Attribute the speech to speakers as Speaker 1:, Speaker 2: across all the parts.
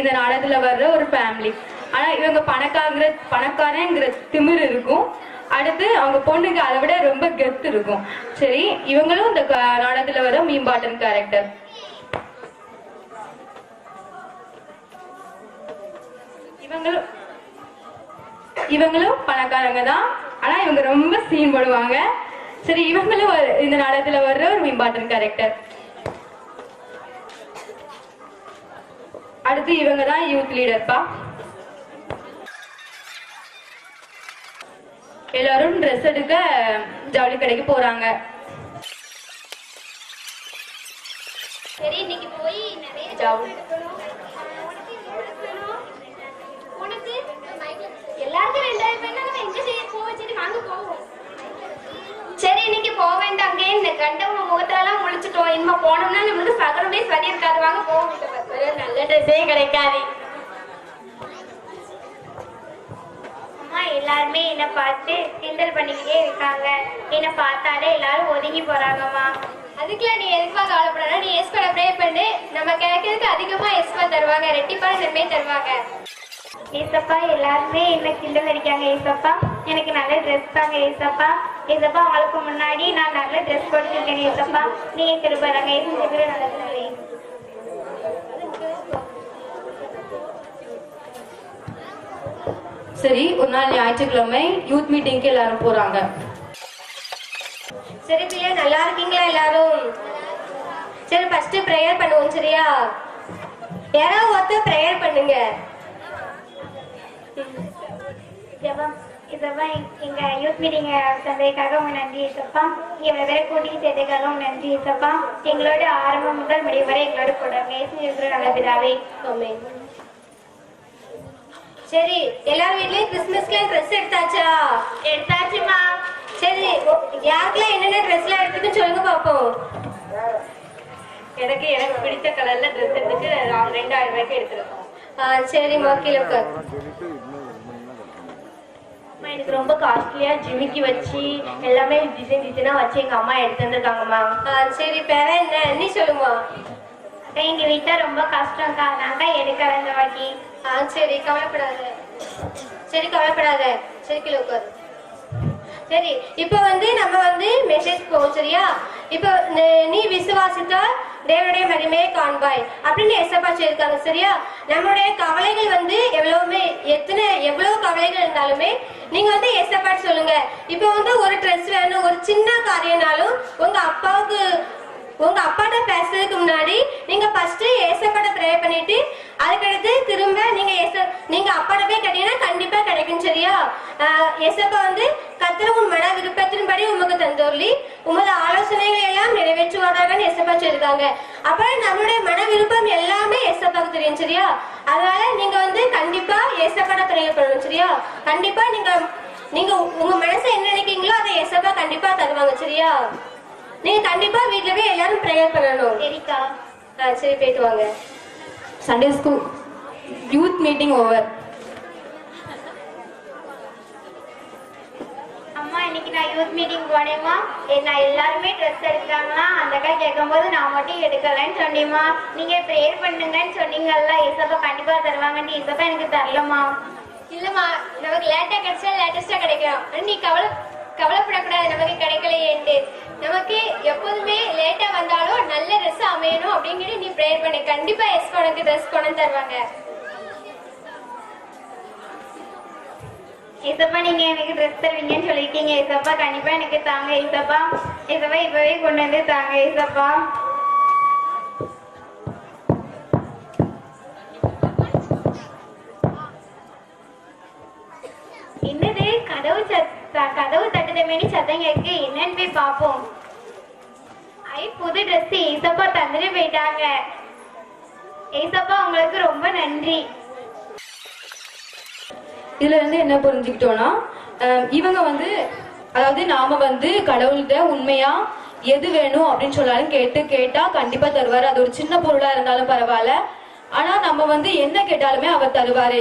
Speaker 1: இந்த நாடகத்துல வர்ற ஒரு ஃபேமிலி ஆனா இவங்க பணக்காரங்கிற பணக்காரங்கிற திமிர் இருக்கும். அடுத்து அவங்க பொண்ணுக்கு அதை விட ரொம்ப கெத்து இருக்கும். சரி இவங்களும் இந்த நாடகத்துல வர மீம்பாட்டன் கேரக்டர் இவங்களும் இவங்களும் பணக்காரங்க தான். ஆனா இவங்க ரொம்ப சீன் போடுவாங்க. சரி இவங்களும் இந்த நாடகத்துல வர்ற ஒரு மீம்பாட்டன் கேரக்டர் அடுத்து இவங்க தான் யூத் லீடர்ப்பா எல்லாரும் ட்ரெஸ் எடுக்க ஜவுளி கடைக்கு போறாங்க.
Speaker 2: சரி இன்னைக்கு போய் நிறைய
Speaker 1: ஜவுளி
Speaker 2: உனக்கு எல்லாருக்கும் ரெண்டாயிரம் பேர் நம்ம எங்க செய்ய போவோம் சரி வாங்க போவோம். சரி இன்னைக்கு போக வேண்டாங்க இந்த கண்டவங்க முகத்தெல்லாம் முழிச்சிட்டோம். இனிமே போனோம்னா நம்மளுக்கு சகலமே சரி இருக்காது வாங்க போக ஒரு ட்ரெஸ்ஸே கிடைக்காது. அம்மா எல்லாருமே என்னை பார்த்து கிண்டல் பண்ணிக்கிட்டே இருக்காங்க. என்னை பார்த்தாலே எல்லாரும் ஒதுங்கி போறாங்கம்மா அதுக்கெல்லாம் நீ எதுக்குமா கவலைப்படாத? நீ எஸ்கோட ப்ரே பண்ணு. நம்ம கிடைக்கிறதுக்கு அதிகமா எஸ்கோ தருவாங்க. ரெட்டிப்பான நன்மை தருவாங்க. ஏசப்பா எல்லாருமே என்ன கிண்டல் அடிக்காங்க ஏசப்பா? எனக்கு நல்ல ட்ரெஸ் தாங்க ஏசப்பா. ஏசப்பா அவங்களுக்கு முன்னாடி நான் நல்ல ட்ரெஸ் போட்டுருக்கேன் ஏசப்பா. நீங்க திருப்பாங்க ஏசப்பா நல்லது
Speaker 1: சரி ஒரு நாள் ஞாயிற்றுக்கிழமை யூத் மீட்டிங்க்கு எல்லாரும் போறாங்க.
Speaker 2: சரி பிரியா நல்லா இருக்கீங்களா எல்லாரும்? சரி ஃபர்ஸ்ட் ப்ரேயர் பண்ணுவோம் சரியா? யாராவது ஒருத்தர் ப்ரேயர் பண்ணுங்க. ஜெபம் இதப்பா எங்க யூத் மீட்டிங் தந்ததுக்காக உங்க நன்றி இசப்பா இவ்வளவு பேரை கூட்டி சேர்த்ததுக்காக உங்க நன்றி இசப்பா எங்களோட ஆரம்பம் முதல் முடிவு வரை எங்களோட கூட மேசி இருக்கிற நல்ல பிதாவே. சரி எல்லார் வீட்லயும் கிறிஸ்மஸ்க்கு ட்ரெஸ் எடுத்தாச்சா? எடுத்தாச்சுமா சரி யாருக்கெல்லாம் என்னென்ன ட்ரெஸ்லாம் எடுத்துன்னு சொல்லுங்க பாப்போம்.
Speaker 1: எனக்கு எனக்கு பிடித்த கலர்ல ட்ரெஸ் எடுத்துட்டு ரெண்டாயிரம் ரூபாய்க்கு எடுத்துருக்கோம்
Speaker 2: ஆ, சரிம்மா கீழே
Speaker 3: அம்மா, எனக்கு ரொம்ப காஸ்ட்லியா ஜிமிக்கி வச்சு எல்லாமே டிசைன் டிசைனா வச்சு எங்க அம்மா எடுத்து வந்திருக்காங்கம்மா
Speaker 2: சரி பேர என்ன? நீ சொல்லுமா?
Speaker 3: எங்கள் எங்க வீட்டுல ரொம்ப கஷ்டம்க்கா நாங்க தான் இந்த வாட்டி.
Speaker 2: ஆ சரி கவலைப்படாத. சரி கவலைப்படாத. சரி கிலோ உட்காரு. சரி இப்போ வந்து நம்ம வந்து மெசேஜ் போவோம் சரியா? இப்போ நீ விசுவாசித்தால் தேவனுடைய மகிமையை காண்பாய் அப்படின்னு எஸ்எப்பா சொல்லியிருக்காங்க சரியா? நம்மளுடைய கவலைகள் வந்து எவ்வளவுமே எத்தனை எவ்வளவு கவலைகள் இருந்தாலுமே நீங்க வந்து எஸ்எப்பா சொல்லுங்க. இப்போ வந்து ஒரு ட்ரெஸ் வேணும் ஒரு சின்ன காரியம்னாலும் உங்க அப்பாவுக்கு உங்க அப்பாட்ட பேசுறதுக்கு ஃபர்ஸ்ட் ஏசப்பாட்ட ப்ரே பண்ணிட்டு அதுக்கடுத்து திரும்ப நீங்க ஏச நீங்க அப்பாட்ட போய் கேட்டீங்கன்னா கண்டிப்பா கிடைக்கும் சரியா ஆஹ் ஏசப்பா வந்து கத்திர உன் மன விருப்பத்தின்படி உமக்கு தந்தோர்லி உமது ஆலோசனைகளை எல்லாம் நிறைவேற்றுவாராகன்னு ஏசப்பா சொல்லியிருக்காங்க. அப்புறம் நம்மளுடைய மன விருப்பம் எல்லாமே ஏசப்பாக்கு தெரியும் சரியா? அதனால நீங்க வந்து கண்டிப்பா ஏசப்பாட்ட ப்ரே பண்ணணும் சரியா? கண்டிப்பா நீங்க நீங்க உங்க மனசை என்ன நினைக்கிறீங்களோ அதை ஏசப்பா கண்டிப்பா தருவாங்க சரியா? நீங்க கண்டிப்பா வீட்டுல போய் எல்லாரும் ப்ரேயர் பண்ணணும்.
Speaker 3: சரிக்கா.
Speaker 2: ஆ சரி போயிட்டு வாங்க.
Speaker 1: Sunday school youth meeting over
Speaker 3: அம்மா இன்னைக்கு நான் யூத் மீட்டிங் போனேம்மா. நான் எல்லாருமே ட்ரெஸ் எடுக்கிறாங்களா அந்த அக்கா கேட்கும்போது நான் மட்டும் எடுக்கலன்னு சொன்னேம்மா. நீங்க ப்ரேயர் பண்ணுங்கன்னு சொன்னீங்கல்ல. இசப்பா கண்டிப்பா தருவாங்கன்னு இசப்பா எனக்கு தரலம்மா.
Speaker 2: இல்லம்மா நமக்கு லேட்டா கிடைச்சா லேட்டஸ்டா கிடைக்கும். நீ கவலை கவலைப்படக்கூடாது. நமக்கு கிடைக்கலையேன்ட்டு. நமக்கு எப்போதுமே லேட்டா வந்தாலும் அமையணும் அப்படிங்கிட்டு நீ ப்ரேயர் பண்ணு. கண்டிப்பா எஸ் உனக்கு ட்ரெஸ் கொண்டு தருவாங்க.
Speaker 3: இசப்பா நீங்க எனக்கு ட்ரெஸ் தருவீங்கன்னு சொல்லியிருக்கீங்க. இசப்பா கண்டிப்பா எனக்கு தாங்க. இசப்பா இசப்பா இப்பவே கொண்டு வந்து தாங்க. இசப்பா என்னது? கதவு சத்த கதவு தட்டுதமேனி சத்தம் கேட்கு. என்னன்னு போய் பார்ப்போம். புது ட்ரெஸ் ஏசப்பா தந்துட்டு போயிட்டாங்க. ஏசப்பா உங்களுக்கு ரொம்ப நன்றி.
Speaker 1: இதுல இருந்து என்ன புரிஞ்சுக்கிட்டோம்னா அஹ் இவங்க வந்து அதாவது நாம வந்து கடவுள்கிட்ட உண்மையா எது வேணும் அப்படின்னு சொன்னாலும் கேட்டு கேட்டா கண்டிப்பா தருவாரு. அது ஒரு சின்ன பொருளா இருந்தாலும் பரவாயில்ல. ஆனா நம்ம வந்து என்ன கேட்டாலுமே அவர் தருவாரு.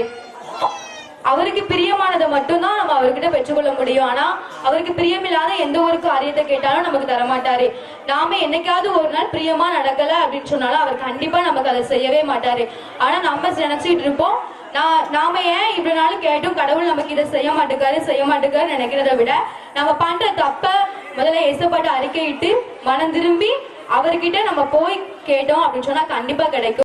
Speaker 1: அவருக்கு பிரியமானதை மட்டும்தான் நம்ம அவர்கிட்ட பெற்றுக்கொள்ள முடியும். ஆனா அவருக்கு பிரியமில்லாத எந்த ஒரு காரியத்தை கேட்டாலும் நமக்கு தரமாட்டாரு. நாம என்னைக்காவது ஒரு நாள் பிரியமா நடக்கல அப்படின்னு சொன்னாலும் அவர் கண்டிப்பா நமக்கு அதை செய்யவே மாட்டாரு. ஆனா நம்ம நினைச்சிட்டு இருப்போம். நான் நாம ஏன் இவ்வளவு நாள் கேட்டும் கடவுள் நமக்கு இதை செய்ய மாட்டேக்காரு செய்ய மாட்டேக்காரு நினைக்கிறத விட நம்ம பண்ற தப்ப முதல்ல எசப்பாட்டு அறிக்கையிட்டு மனம் திரும்பி அவர்கிட்ட நம்ம போய் கேட்டோம் அப்படின்னு சொன்னா கண்டிப்பா கிடைக்கும்.